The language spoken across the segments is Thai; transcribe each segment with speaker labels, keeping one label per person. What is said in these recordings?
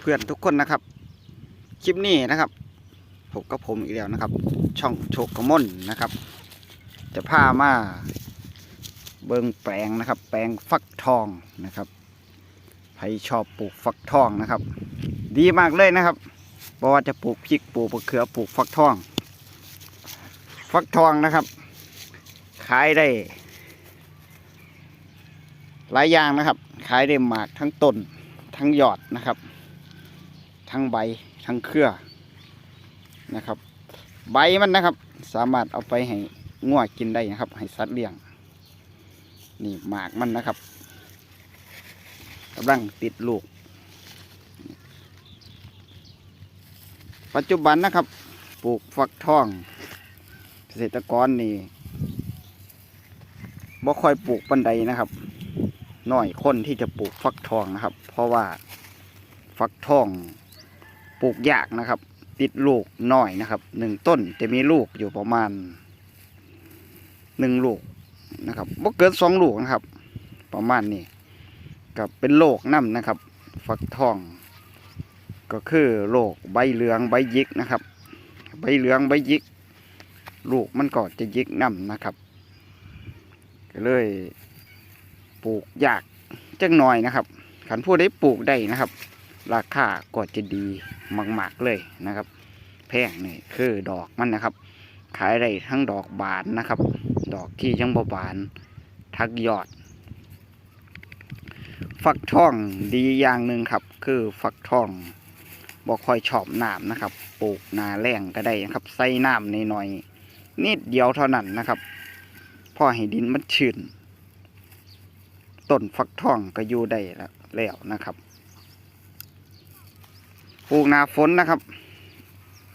Speaker 1: เพื่อนทุกคนนะครับ คลิปนี้นะครับพบกับผมอีกแล้วนะครับ ช่องโชคกระมนนะครับ จะพามาเบิงแปลงนะครับ แปลงฟักทองนะครับใครชอบปลูกฟักทองนะครับ ดีมากเลยนะครับเพราะว่าจะปลูกพริกปลูกมะเขือปลูกฟักทอง ฟักทองนะครับ ขายได้ หลายอย่างนะครับ ขายได้หมากทั้งต้นทั้งยอดนะครับ ทั้งใบทั้งเครือนะครับ ใบมันนะครับ สามารถเอาไปให้งัวกินได้นะครับ ให้สัตว์เลี้ยง นี่หมากมันนะครับกำลังติดลูก ปัจจุบันนะครับ ปลูกฟักทอง เกษตรกรนี่บ่ค่อยปลูกปันใดนะครับน้อยคนที่จะปลูกฟักทองนะครับ เพราะว่าฟักทอง ปลูกยากนะครับ ติดลูกน้อยนะครับหนึ่งต้นจะมีลูกอยู่ประมาณหนึ่งลูกนะครับบ่เกินสองลูกนะครับ ประมาณนี้กับเป็นโรคน้ำนะครับ ฟักทอง ก็คือโรคใบเหลืองใบยิกนะครับ ใบเหลืองใบยิก ลูกมันก็จะยิกน้ำนะครับ ก็เลยปลูกยากจังหน่อยนะครับขันผู้ได้ปลูกได้นะครับ ราคาก็จะดีมากๆเลยนะครับ แพงนี่คือดอกมันนะครับ ขายได้ทั้งดอกบานนะครับ ดอกที่ยังบบาน ทักยอด ฟักทองดีอย่างหนึ่งครับ คือฟักทองบ่ค่อยชอบน้ำนะครับ ปลูกนาแรงก็ได้นะครับ ใส่น้ำในหน่อยนิดเดียวเท่านั้นนะครับพอให้ดินมันชื้นต้นฟักทองก็อยู่ได้แล้วนะครับ ปลูกหนาฝนนะครับ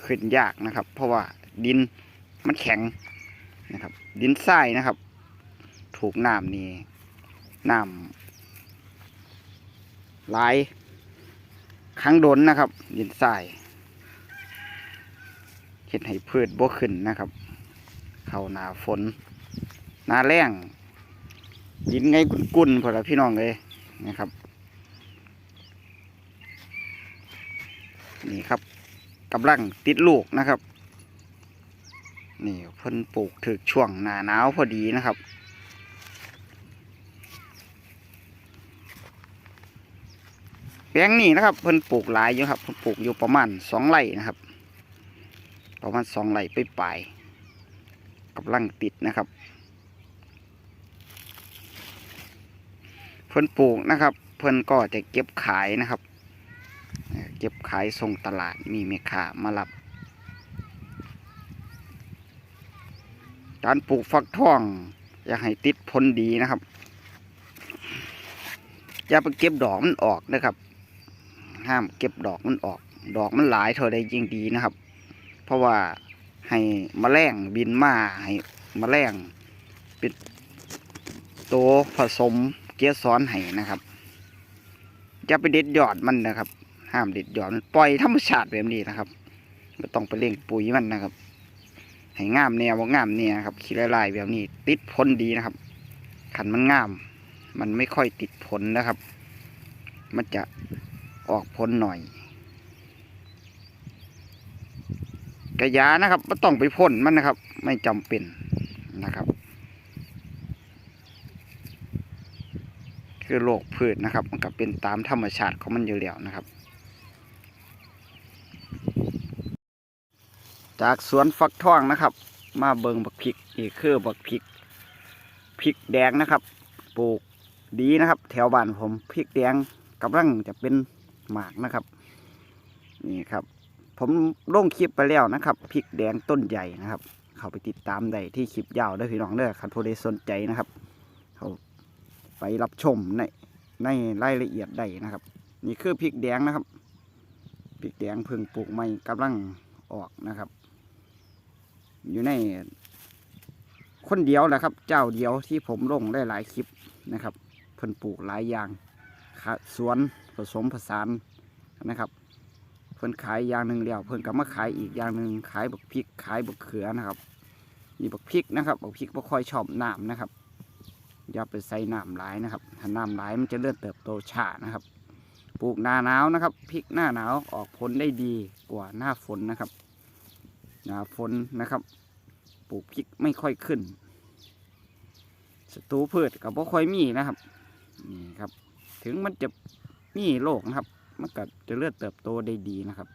Speaker 1: ขึ้นยากนะครับ เพราะว่าดินมันแข็งนะครับ ดินทรายนะครับ ถูกน้ำนี่น้ำหลายครั้งโดนนะครับ ดินทรายเห็นให้พืชบ่ขึ้นนะครับ เข้าหนาฝนหนาแรงดินไงกุ่นๆพอละพี่น้องเลยนะครับ นี่ครับกำลังติดลูกนะครับ นี่เพิ่นปลูกถึกช่วงหน้าหนาวพอดีนะครับ แปลงนี้นะครับ เพิ่นปลูกหลายอยู่ครับเพิ่นปลูกอยู่ประมาณสองไร่นะครับ ประมาณสองไร่ไปปลายกำลังติดนะครับเพิ่นปลูกนะครับ เพิ่นก็จะเก็บขายนะครับ เก็บขายส่งตลาดมีแม่ค้ามารับ การปลูกฟักทอง อยากให้ติดผลดีนะครับ อย่าไปเก็บดอกมันออกนะครับ ห้ามเก็บดอกมันออก ดอกมันหลายเท่าใดยิ่งดีนะครับ เพราะว่าให้มแมลงบินมาให้มแมลงป็นตัวผสมเกสรให้นะครับอย่าไปเด็ดยอดมันนะครับ ห้ามเด็ดยอดมันปล่อยธรรมชาติแบบนี้นะครับไม่ต้องไปเล่งปุ๋ยมันนะครับให้งามแนวว่างามเนี่ยครับขี้ลายแบบนี้ ติดผลดีนะครับขันมันงาม มันไม่ค่อยติดผลนะครับ มันจะออกผลหน่อยกระยานะครับไม่ต้องไปพ่นมันนะครับ ไม่จำเป็นนะครับ คือโรคพืชนะครับ มันก็เป็นตามธรรมชาติของมันอยู่แล้วนะครับ จากสวนฟักทองนะครับ มาเบิงบักพริกนี่คือบักพริกพริกแดงนะครับ ปลูกดีนะครับ แถวบ้านผมพริกแดงกำลังจะเป็นหมากนะครับ นี่ครับ ผมลงคลิปไปแล้วนะครับพริกแดงต้นใหญ่นะครับ เข้าไปติดตามได้ที่คลิปยาวได้พี่น้องเด้อคันผู้ใดสนใจนะครับเขาไปรับชมในในรายละเอียดได้นะครับ นี่คือพริกแดงนะครับพริกแดงเพิ่งปลูกใหม่กำลังออกนะครับ อยู่ในคนเดียวแหละครับ เจ้าเดียวที่ผมลงได้หลายคลิปนะครับเพิ่นปลูกหลายอย่างสวนผสมผสานนะครับ เพิ่นขายอย่างหนึ่งแล้วเพิ่นก็มาขายอีกอย่างหนึ่งขายบักพริกขายบักเขือนะครับนี่บักพริกนะครับบักพริกบ่ค่อยชอบน้ำนะครับอย่าไปใส่น้ำหลายนะครับ ถ้าน้ำหลายมันจะเลื่อนเติบโตช้านะครับ ปลูกหน้าหนาวนะครับพริกหน้าหนาวออกผลได้ดีกว่าหน้าฝนนะครับ หนาฝนนะครับปลูกพริกไม่ค่อยขึ้นสตูพืชกับบ่ค่อยมีนะครับนี่ครับ ถึงมันจะมีโรคนะครับ มันก็จะเลือดเติบโตได้ดีนะครับ